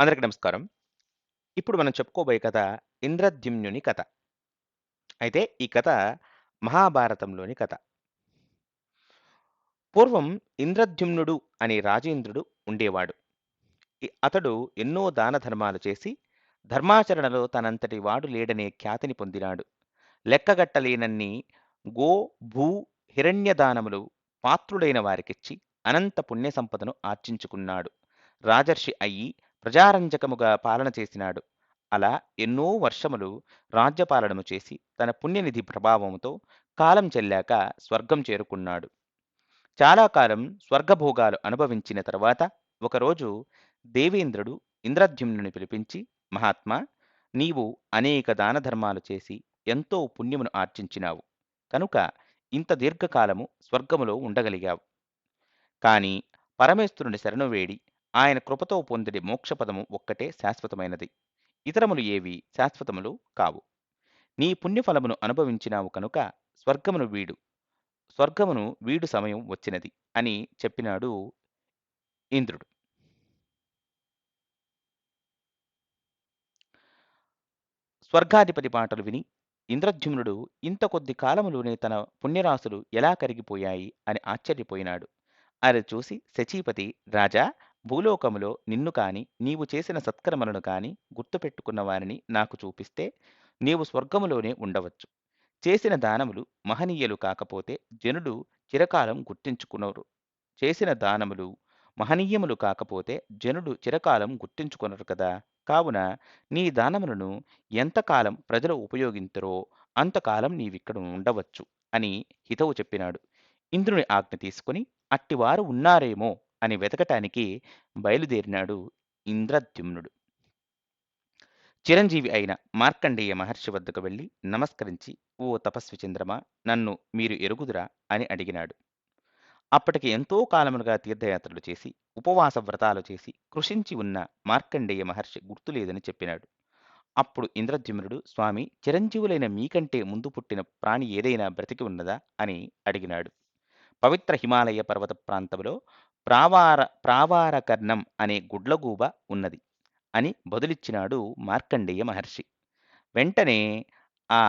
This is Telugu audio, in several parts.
అందరికి నమస్కారం. ఇప్పుడు మనం చెప్పుకోబోయే కథ 'ఇంద్రద్యుమ్నుని కథ'. అయితే ఈ కథ మహాభారతంలోని కథ. పూర్వం ఇంద్రద్యుమ్నుడు అనే రాజేంద్రుడు ఉండేవాడు. అతడు ఎన్నో దాన ధర్మాలు చేసి, ధర్మాచరణలో తనంతటి వాడు లేడనే ఖ్యాతిని పొందినాడు. లెక్కగట్టలేనన్ని గో, భూ, హిరణ్య దానములు వారికిచ్చి అనంత పుణ్య సంపదను ఆర్జించుకున్నాడు. రాజర్షి అయ్యి ప్రజారంజకముగా పాలన చేసినాడు. అలా ఎన్నో వర్షములు రాజ్యపాలనము చేసి తన పుణ్యనిధి ప్రభావముతో కాలం చెల్లాక స్వర్గం చేరుకున్నాడు. చాలా కాలం స్వర్గభోగాలు అనుభవించిన తరువాత ఒకరోజు దేవేంద్రుడు ఇంద్రద్యుమ్నుని పిలిపించి మహాత్మా నీవు అనేక దాన ధర్మాలు చేసి ఎంతో పుణ్యమును ఆర్జించినావు. కనుక ఇంత దీర్ఘకాలము స్వర్గములో ఉండగలిగావు. కాని పరమేశ్వరుని శరణు వేడి ఆయన కృపతో పొందిడి మోక్షపదము ఒక్కటే శాశ్వతమైనది. ఇతరములు ఏవి శాశ్వతములు కావు. నీ పుణ్యఫలమును అనుభవించినావు కనుక స్వర్గమును వీడు. స్వర్గమును వీడు సమయం వచ్చినది అని చెప్పినాడు ఇంద్రుడు. స్వర్గాధిపతి మాటలు విని ఇంద్రజ్యుమ్నుడు ఇంత కొద్ది కాలములోనే తన పుణ్యరాశులు ఎలా కరిగిపోయాయి అని ఆశ్చర్యపోయినాడు. అది చూసి శచీపతి రాజా భూలోకములో నిన్ను కాని నీవు చేసిన సత్కర్మలను కాని గుర్తుపెట్టుకున్న వారిని నాకు చూపిస్తే నీవు స్వర్గములోనే ఉండవచ్చు. చేసిన దానములు మహనీయులు కాకపోతే జనుడు చిరకాలం గుర్తించుకునరు. చేసిన దానములు మహనీయములు కాకపోతే జనుడు చిరకాలం గుర్తించుకొనరు కదా! కావున నీ దానములను ఎంతకాలం ప్రజలు ఉపయోగించరో అంతకాలం నీవిక్కడ ఉండవచ్చు అని హితవు చెప్పినాడు. ఇంద్రుని ఆజ్ఞ తీసుకుని అట్టివారు ఉన్నారేమో అని వెతకటానికి బయలుదేరినాడు ఇంద్రద్యుమ్నుడు. చిరంజీవి అయిన మార్కండేయ మహర్షి వద్దకు వెళ్ళి నమస్కరించి ఓ తపస్వి చంద్రమా నన్ను మీరు ఎరుగుదురా అని అడిగినాడు. అప్పటికి ఎంతో కాలములుగా తీర్థయాత్రలు చేసి ఉపవాస వ్రతాలు చేసి కృషించి ఉన్న మార్కండేయ మహర్షి గుర్తులేదని చెప్పినాడు. అప్పుడు ఇంద్రద్యుమ్నుడు స్వామి చిరంజీవులైన మీకంటే ముందు పుట్టిన ప్రాణి ఏదైనా బ్రతికి ఉన్నదా అని అడిగినాడు. పవిత్ర హిమాలయ పర్వత ప్రాంతంలో ప్రావార ప్రావారకర్ణం అనే గుడ్లగూబ ఉన్నది అని బదులిచ్చినాడు మార్కండేయ మహర్షి. వెంటనే ఆ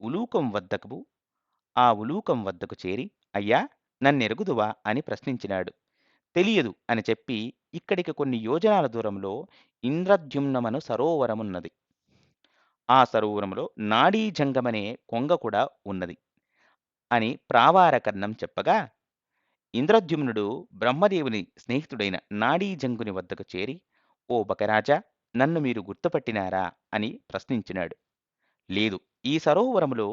ఉలూకం వద్దకు ఆ ఉలూకం వద్దకు చేరి అయ్యా నన్నెరుగుదువా అని ప్రశ్నించినాడు. తెలియదు అని చెప్పి ఇక్కడికి కొన్ని యోజనాల దూరంలో ఇంద్రద్యుమ్నమను సరోవరమున్నది. ఆ సరోవరములో నాడీజంగమనే కొంగ కూడా ఉన్నది అని ప్రావారకర్ణం చెప్పగా ఇంద్రద్యుమ్నుడు బ్రహ్మదేవుని స్నేహితుడైన నాడీజంగుని వద్దకు చేరి ఓ బకరాజా నన్ను మీరు గుర్తుపట్టినారా అని ప్రశ్నించినాడు. లేదు ఈ సరోవరములో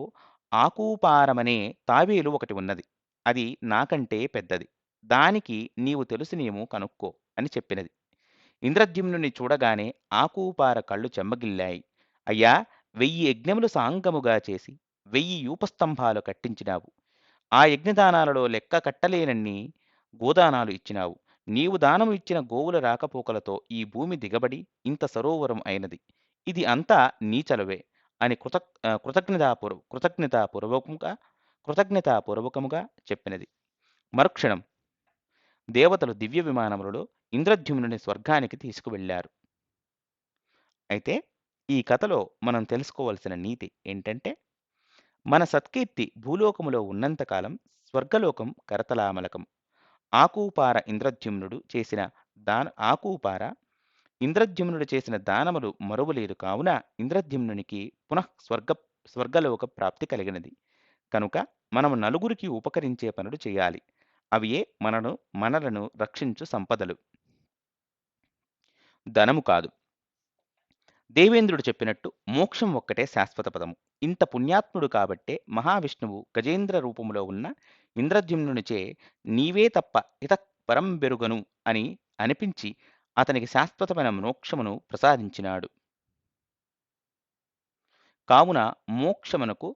ఆకూపారమనే తావేలు ఒకటి ఉన్నది. అది నాకంటే పెద్దది. దానికి నీవు తెలుసునేమో కనుక్కో అని చెప్పినది. ఇంద్రద్యుమ్నుని చూడగానే ఆకూపార కళ్ళు చెమ్మగిల్లాయి. అయ్యా వెయ్యి యజ్ఞములు సాంగముగా చేసి వెయ్యి యూపస్తంభాలు కట్టించినావు. ఆ యజ్ఞదానాలలో లెక్క కట్టలేనన్ని గోదానాలు ఇచ్చినావు. నీవు దానము ఇచ్చిన గోవుల రాకపోకలతో ఈ భూమి దిగబడి ఇంత సరోవరం అయినది. ఇది అంతా నీ చలవే అని కృతక్ కృతజ్ఞతాపూర్వ కృతజ్ఞతాపూర్వకముగా కృతజ్ఞతాపూర్వకముగా చెప్పినది. మరుక్షణం దేవతలు దివ్య విమానములలో ఇంద్రద్యుమ్నుని స్వర్గానికి తీసుకువెళ్ళారు. అయితే ఈ కథలో మనం తెలుసుకోవలసిన నీతి ఏంటంటే మన సత్కీర్తి భూలోకములో ఉన్నంతకాలం స్వర్గలోకం కరతలామలకం. ఆకూపార ఇంద్రద్యుమ్నుడు చేసిన దాన ఆకూపార ఇంద్రద్యుమ్నుడు చేసిన దానములు మరువలేదు కావున ఇంద్రద్యుమ్నునికి పునః స్వర్గ స్వర్గలోక ప్రాప్తి కలిగినది. కనుక మనము నలుగురికి ఉపకరించే పనులు చేయాలి. అవియే మనను మనలను రక్షించు సంపదలు. ధనము కాదు. దేవేంద్రుడు చెప్పినట్టు మోక్షం ఒక్కటే శాశ్వత పదము. ఇంత పుణ్యాత్ముడు కాబట్టే మహావిష్ణువు గజేంద్ర రూపములో ఉన్న ఇంద్రద్యుమ్నునిచే నీవే తప్ప ఇత పరం బెరుగను అని అనిపించి అతనికి శాశ్వతమైన మోక్షమును ప్రసాదించినాడు. కావున మోక్షమునకు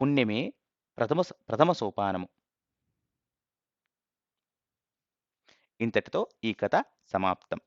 పుణ్యమే ప్రథమ ప్రథమ సోపానము. ఇంతటితో ఈ కథ సమాప్తం.